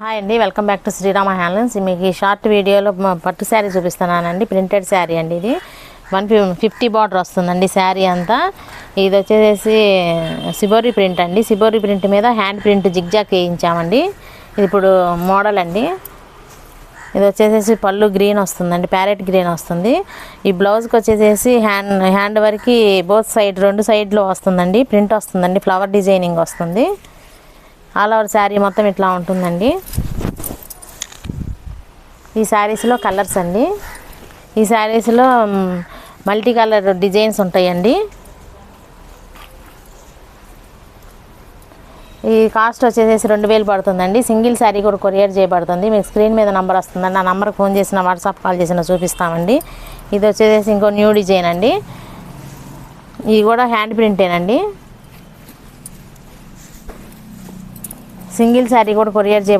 Hi అండి welcome back to Srirama handlooms మీకు ఈ షార్ట్ వీడియోలో పట్టు శారీ చూపిస్తున్నానండి ప్రింటెడ్ శారీ అండి ఇది. వన్ ఫిఫ్టీ బార్డర్ వస్తుందండి శారీ అంతా. ఇది వచ్చేసి సిబోరీ ప్రింట్ అండి. సిబోరీ ప్రింట్ మీద హ్యాండ్ ప్రింట్ జిగ్జాక్ వేయించామండి. ఇది ఇప్పుడు మోడల్ అండి. ఇది వచ్చేసేసి పళ్ళు గ్రీన్ వస్తుందండి ప్యారెట్ గ్రీన్ వస్తుంది. ఈ బ్లౌజ్కి వచ్చేసేసి హ్యాండ్ హ్యాండ్ వరకు బోత్ సైడ్ రెండు సైడ్లో వస్తుందండి. ప్రింట్ వస్తుందండి ఫ్లవర్ డిజైనింగ్ వస్తుంది. ఆల్ ఓవర్ శారీ మొత్తం ఇట్లా ఉంటుందండి. ఈ శారీస్లో కలర్స్ అండి. ఈ శారీస్లో మల్టీ కలర్ డిజైన్స్ ఉంటాయండి. ఈ కాస్ట్ వచ్చేసేసి రెండు వేలు పడుతుందండి. సింగిల్ శారీ కూడా కొరియర్ చేయబడుతుంది. మీకు స్క్రీన్ మీద నంబర్ వస్తుందండి. ఆ నంబర్కి ఫోన్ చేసిన వాట్సాప్ కాల్ చేసిన చూపిస్తామండి. ఇది వచ్చేసేసి ఇంకో న్యూ డిజైన్ అండి. ఇది కూడా హ్యాండ్ ప్రింటేనండి. సింగిల్ శారీ కూడా కొరియర్ చేయ